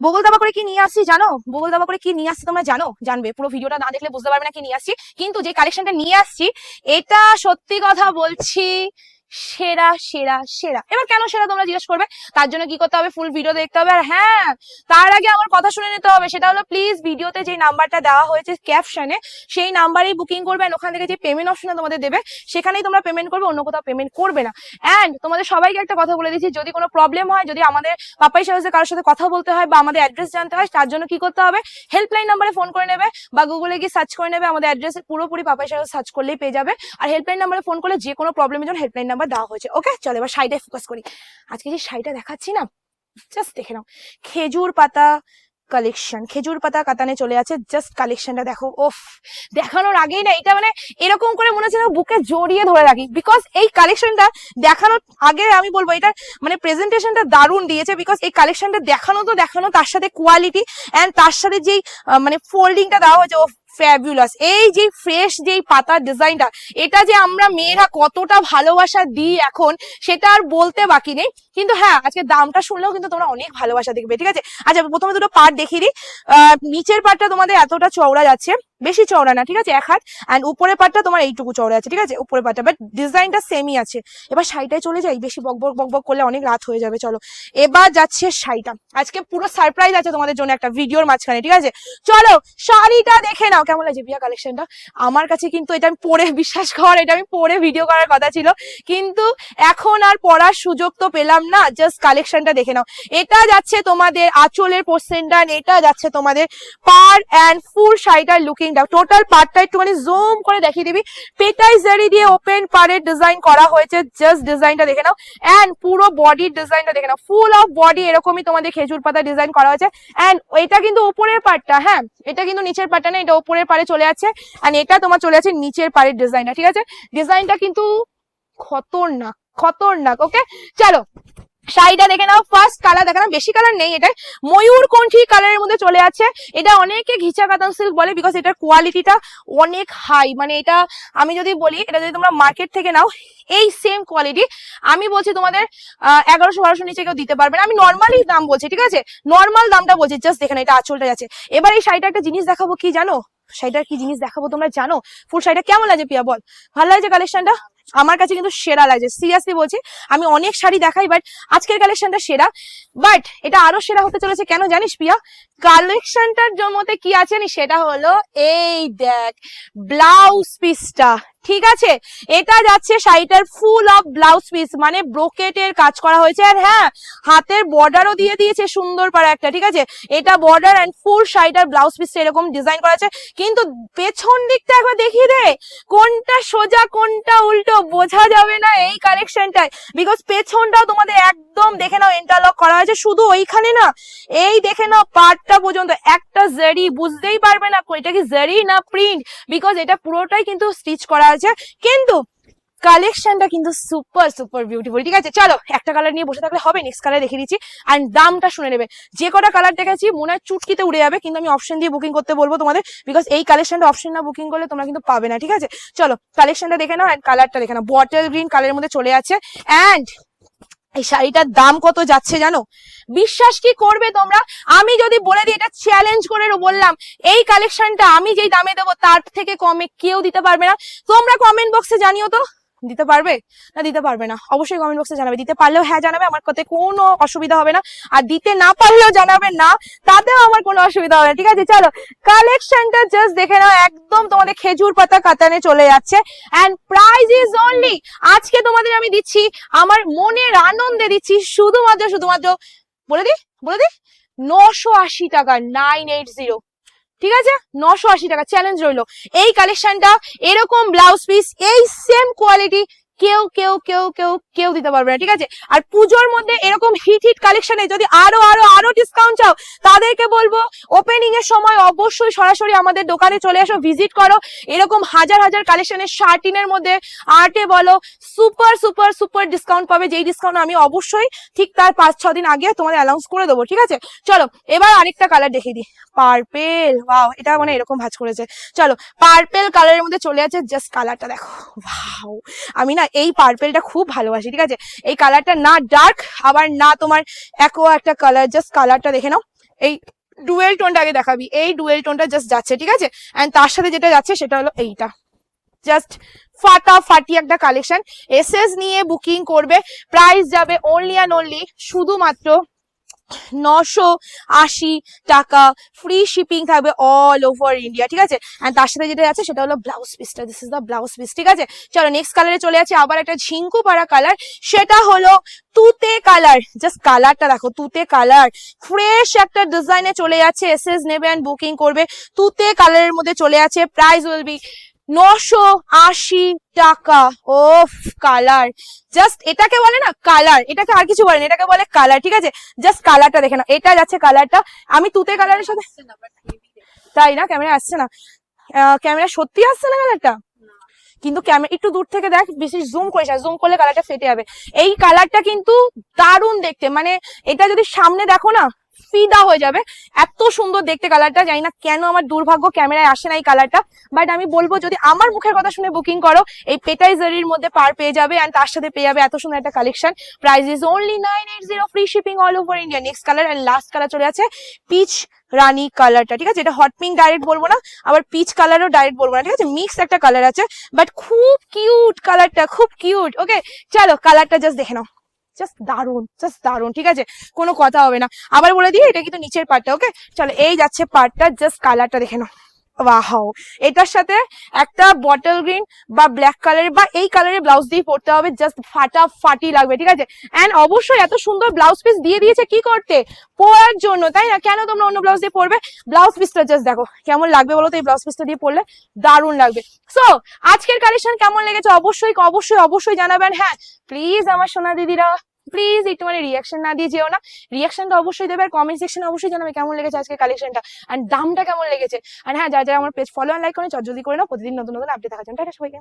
বগল দাবা করে কি নিয়ে আসছি জানো? বগল দাবা করে কি নিয়ে আসছি তোমরা জানো? জানবে। পুরো ভিডিওটা না দেখলে বুঝতে পারবে না কি নিয়ে আসছি। কিন্তু যে কালেকশনটা নিয়ে আসছি, এটা সত্যি কথা বলছি সেরা সেরা সেরা। এবার কেন সেরা তোমরা জিজ্ঞেস করবে? তার জন্য কি করতে হবে? ফুল ভিডিও দেখতে হবে। আর হ্যাঁ তার আগে আমার কথা শুনে নিতে হবে। সেটা হলো প্লিজ ভিডিওতে যে নাম্বারটা দেওয়া হয়েছে ক্যাপশনে সেই নাম্বারেই বুকিং করবে and ওখান থেকে যে পেমেন্ট অপশন তোমাদের দেবে, সেখানেই তোমরা পেমেন্ট করবে, অন্য কোথাও পেমেন্ট করবে না। অ্যান্ড তোমাদের সবাইকে একটা কথা বলে দিচ্ছি, যদি কোনো প্রবলেম হয়, যদি আমাদের পাপাই সাহেবের কারোর সাথে কথা বলতে হয় বা আমাদের অ্যাড্রেস জানতে হয়, তার জন্য কি করতে হবে? হেল্পলাইন নাম্বারে ফোন করে নেবে বা গুগলে গিয়ে সার্চ করে নেবে, আমাদের অ্যাড্রেস পুরোপুরি পাপাই সাহেব সার্চ করলেই পেয়ে যাবে। আর হেল্পলাইন নাম্বারে ফোন করলে যে কোনো প্রবলেমের জন্য হেল্পলাইন দেওয়া হয়েছে ওকে চলো এবার শাড়িটায় ফোকাস করি। আজকে যে শাড়িটা দেখাচ্ছি না জাস্ট দেখে নাও। খেজুর পাতা কালেকশন খেজুর পাতা কাতানে চলে আছে জাস্ট কালেকশনটা দেখো ওফ দেখানোর আগেই না, এটা মানে এরকম করে মনে হচ্ছে বুকে জড়িয়ে ধরে রাখি। বিকজ এই কালেকশনটা দেখানোর আগে আমি বলব, এটা মানে প্রেজেন্টেশনটা দারুণ দিয়েছে বিকজ এই কালেকশনটা দেখানো তো দেখানো, তার সাথে কোয়ালিটি অ্যান্ড তার সাথে যেই মানে ফোল্ডিংটা দেওয়া হয়েছে ও ফ্যাবুলাস এই যে ফ্রেশ যে পাতার ডিজাইনটা এটা যে আমরা মেয়েরা কতটা ভালোবাসা দিই এখন, সেটা আর বলতে বাকি নেই। কিন্তু হ্যাঁ আজকে দামটা শুনলেও কিন্তু তোমরা অনেক ভালোবাসা দেখবে, ঠিক আছে? আচ্ছা প্রথমে দুটো পার্ট দেখিয়ে দিই। নিচের পার্টটা তোমাদের এতটা চওড়া যাচ্ছে। বেশি চওড়া না, ঠিক আছে? এক হাত অ্যান্ড উপরের পার্টটা তোমার এইটুকু চওড়া আছে, ঠিক আছে? উপরের পার্টটা বাট ডিজাইনটা সেমই আছে। এবার শাড়িটায় চলে যাই, বেশি বক বক বক বক করলে অনেক রাত হয়ে যাবে, চলো। এবার যাচ্ছে শাড়িটা। আজকে পুরো সারপ্রাইজ আছে তোমাদের জন্য একটা ভিডিওর মাঝখানে, ঠিক আছে? চলো, শাড়িটা দেখে নাও, কেমন লাগছে বিয়া কালেকশনটা আমার কাছে কিন্তু এটা আমি পরে, বিশ্বাস কর, এটা আমি পরে ভিডিও করার কথা ছিল। কিন্তু এখন আর পড়ার সুযোগ তো পেলাম না জাস্ট কালেকশনটা দেখে নাও। এটা যাচ্ছে তোমাদের আঁচলের পোর্সেন্টান এটা যাচ্ছে তোমাদের পার অ্যান্ড ফুল শাড়িটার লুকিংটা টোটাল পার্টটা একটুখানি জুম করে দেখিয়ে দিবি। পেটাই জারি দিয়ে ওপেন পারের ডিজাইন করা হয়েছে জাস্ট ডিজাইনটা দেখে নাও। অ্যান্ড পুরো বডির ডিজাইনটা দেখে নাও। ফুল অফ বডি এরকমই তোমাদের খেজুর পাতা ডিজাইন করা হয়েছে। অ্যান্ড এটা কিন্তু উপরের পার্টটা হ্যাঁ? এটা কিন্তু নিচের পার্টটা না, এটা উপরের পারে চলে যাচ্ছে অ্যান্ড এটা তোমার চলে যাচ্ছে নিচের পাড়ের ডিজাইনটা ঠিক আছে? ডিজাইনটা কিন্তু খতরনাক খতরনাক ওকে চলো শাড়িটা দেখে নাও ফার্স্ট কালার দেখে নাও, বেশি কালার নেই এটা ময়ূর কণ্ঠী কালারের মধ্যে চলে আছে। এটা অনেকে ঘিচা কাতান সিল্ক বলে বিকজ এটার কোয়ালিটিটা অনেক হাই মানে এটা আমি যদি বলি, এটা যদি তোমরা মার্কেট থেকে নাও, এই সেম কোয়ালিটি আমি বলছি তোমাদের এগারোশো বারোশো নিচে কেউ দিতে পারবে না। আমি নর্মালি দাম বলছি, ঠিক আছে? নর্মাল দামটা বলছি জাস্ট দেখে না এটা আঁচলটা যাচ্ছে। এবার এই শাড়িটা একটা জিনিস দেখাবো, কি জানো? শাড়িটার কি জিনিস দেখাবো তোমরা জানো? ফুল শাড়িটা কেমন লাগছে, পিয়া বল? ভালো লাগছে কালেকশনটা আমার কাছে কিন্তু সেরা লাগছে। সিরিয়াসলি বলছি, আমি অনেক শাড়ি দেখাই বাট আজকের কালেকশনটা সেরা। বাট এটা আরও সেরা হতে চলেছে, কেন জানিস প্রিয়া? কালেকশনটার মধ্যে কি আছে সেটা হলো, এই দেখ ব্লাউজ পিসটা ঠিক আছে? এটা যাচ্ছে শাড়িটার ফুল অফ ব্লাউজ পিস মানে ব্রোকেটের কাজ করা হয়েছে। আর হ্যাঁ হাতের বর্ডারও দিয়ে দিয়েছে সুন্দর পাড়া একটা, ঠিক আছে? এটা বর্ডার অ্যান্ড ফুল শাড়িটার ব্লাউজ পিস এরকম ডিজাইন করা আছে। কিন্তু পেছন দিকটা একবার দেখিয়ে দে। কোনটা সোজা, কোনটা উল্টো, বোঝা যাবে না এই কালেকশনটায় বিকজ পেছনটাও তোমাদের একদম দেখে নাও ইন্টারলক করা হয়েছে। শুধু ওইখানে না, এই দেখে নাও পার্টটা পর্যন্ত। একটা জারি বুঝতেই পারবে না, এটা কি জারি না প্রিন্ট বিকজ এটা পুরোটাই কিন্তু স্টিচ করা আছে। কিন্তু কালেকশনটা কিন্তু সুপার সুপার বিউটিফুল ঠিক আছে? চলো, একটা কালার নিয়ে বসে থাকলে হবে নেক্সট কালার দেখে দিচ্ছি। আর দামটা শুনে নেবে। যে কটা কালার দেখেছি, মনে হয় চুটকিতে উড়ে যাবে, কিন্তু আমি অপশন দিয়ে বুকিং করতে বলব তোমাদের বিকজ এই কালেকশনটা অপশন না বুকিং করলে তোমরা কিন্তু পাবে না, ঠিক আছে? চলো কালেকশনটা দেখে নাও অ্যান্ড কালারটা দেখে নাও। বটল গ্রিন কালারের মধ্যে চলে আছে। অ্যান্ড এই শাড়িটার দাম কত যাচ্ছে জানো? বিশ্বাস কি করবে তোমরা? আমি যদি বলে দিই, এটা চ্যালেঞ্জ করে বললাম, এই কালেকশনটা আমি যেই দামে দেবো, তার থেকে কমে কেউ দিতে পারবে না। তোমরা কমেন্ট বক্সে জানিও তো। দিতে পারবে না দিতে পারবে না? অবশ্যই কমেন্ট বক্সে জানাবে। দিতে পারলেও হ্যাঁ জানাবে, আমার কথায় কোনো অসুবিধা হবে না। আর দিতে না পারলেও জানাবে না, তাতেও আমার কোনো অসুবিধা হবে না। ঠিক আছে, চলো। কালেকশনটা জাস্ট দেখে নাও, একদম তোমাদের খেজুর পাতা কাতানে চলে যাচ্ছে। অ্যান্ড প্রাইস ইজ অনলি আজকে তোমাদের আমি দিচ্ছি, আমার মনের আনন্দে দিচ্ছি, শুধুমাত্র শুধুমাত্র, বলে দি বলে দি নশো আশি টাকা নাইন এইট জিরো ঠিক আছে? নশো আশি টাকা চ্যালেঞ্জ রইল। এই কালেকশনটা এরকম ব্লাউজ পিস এই সেম কোয়ালিটি কেউ কেউ কেউ কেউ কেউ দিতে পারবে না, ঠিক আছে? আর পুজোর মধ্যে এরকম হিট হিট কালেকশনে যদি আরও আরও আরও ডিসকাউন্ট চাও, তাদেরকে বলব ওপেনিং এর সময় অবশ্যই সরাসরি আমাদের দোকানে চলে আসো ভিজিট করো। এরকম হাজার হাজার কালেকশনের শার্টিনের মধ্যে আর্টে বলো সুপার সুপার সুপার ডিসকাউন্ট পাবে। যেই ডিসকাউন্ট আমি অবশ্যই ঠিক তার পাঁচ, ছ দিন আগে তোমাদের অ্যানাউন্স করে দেবো, ঠিক আছে? চলো, এবার আরেকটা কালার দেখিয়ে দিই। পার্পেল ওয়াও এটা মানে এরকম ভাজ করেছে। চলো পার্পেল কালারের মধ্যে চলে আছে জাস্ট কালারটা দেখো ওয়াও আমি না এই পার্পেলটা খুব ভালোবাসি, ঠিক আছে? এই কালারটা না ডার্ক আবার না তোমার একো একটা কালার জাস্ট কালারটা দেখে নাও। এই ডুয়েল টোনটা আগে দেখাবি, এই ডুয়েল টোনটা জাস্ট যাচ্ছে, ঠিক আছে? অ্যান্ড তার সাথে যেটা যাচ্ছে সেটা হলো এইটা। জাস্ট ফাটা ফাটি একটা কালেকশন এসএস নিয়ে বুকিং করবে প্রাইস যাবে অনলি অ্যান্ড অনলি শুধুমাত্র নশো আশি টাকা ফ্রি শিপিং থাকবে অল ওভার ইন্ডিয়া ঠিক আছে? এন্ড তার সাথে যেটা আছে, সেটা হলো ব্লাউজ পিসটা this is the blouse piece ঠিক আছে? চলো নেক্সট কালারে চলে যাচ্ছে, আবার একটা ঝিঙ্কু পাড়া কালার সেটা হলো তুতে কালার জাস্ট কালারটা দেখো, তুতে কালার ফ্রেশ একটা ডিজাইনে চলে যাচ্ছে এসএস নেবে অ্যান্ড বুকিং করবে, তুতে কালারের মধ্যে চলে যাচ্ছে প্রাইস উইল বি নশো আশি টাকা ও কালার জাস্ট এটাকে বলে না কালার এটাকে আর কিছু বলে না এটাকে বলে কালার ঠিক আছে? জাস্ট কালারটা দেখে না এটা যাচ্ছে কালারটা আমি তুতে কালারের সাথে তাই না? ক্যামেরা আসছে না। ক্যামেরা সত্যি আসছে না কালারটা কিন্তু ক্যামেরা একটু দূর থেকে দেখ বেশি জুম করিস জুম করলে কালারটা ফেটে যাবে। এই কালারটা কিন্তু দারুণ দেখতে। মানে এটা যদি সামনে দেখো না ফিদা হয়ে যাবে। এত সুন্দর দেখতে কালারটা জানি না কেন আমার দুর্ভাগ্য ক্যামেরায় আসে না এই কালারটা বাট আমি বলব যদি আমার মুখের কথা শুনে বুকিং করো, এই পেটাইজারির মধ্যে পার পেয়ে যাবে অ্যান্ড তার সাথে পেয়ে যাবে এত সুন্দর একটা collection price is only nine eight zero free shipping all over India next colour and last colour চলে আছে পিচ রানী কালারটা ঠিক আছে? এটা হট পিঙ্ক ডাইরেক্ট বলব না, আবার পিচ কালারও ডাইরেক্ট বলব না, ঠিক আছে? মিক্স একটা কালার আছে বাট খুব কিউট কালারটা খুব কিউট ওকে চলো কালারটা জাস্ট দেখে নাও। জাস্ট দারুণ জাস্ট দারুণ ঠিক আছে? কোনো কথা হবে না। আবার বলে দিই, এটা কিন্তু নিচের পার্টটা ওকে চলো, এই যাচ্ছে পার্টটা জাস্ট কালারটা দেখে নাও। ওয়াও এটার সাথে একটা বটল গ্রিন বা ব্ল্যাক কালারের বা এই কালারের ব্লাউজ দিয়ে পরতে হবে জাস্ট ফাটা ফাটি লাগবে, ঠিক আছে? অ্যান্ড অবশ্যই এত সুন্দর ব্লাউজ পিস দিয়ে দিয়েছে কি করতে? পরার জন্য, তাই না? কেন তোমরা অন্য ব্লাউজ দিয়ে পরবে? ব্লাউজ পিসটা জাস্ট দেখো, কেমন লাগবে বলো তো এই ব্লাউজ পিসটা দিয়ে পরলে? দারুণ লাগবে। সো আজকের কালেকশন কেমন লেগেছে? অবশ্যই অবশ্যই অবশ্যই জানাবেন হ্যাঁ? প্লিজ আমার সোনা দিদিরা। প্লিজ একটু মানে রিয়াকশন না দিয়ে যেও না। রিয়াকশনটা অবশ্যই দেবে আর কমেন্ট সেকশন অবশ্যই জানাবে কেমন লেগেছে আজকে কালেকশনটা আর দামটা কেমন লেগেছে। আর হ্যাঁ যারা যারা আমার পেজ ফলো লাইক করে চট জলদি করে নাও। প্রতিদিন নতুন নতুন আপডেট দেখার জন্য সবাইকে।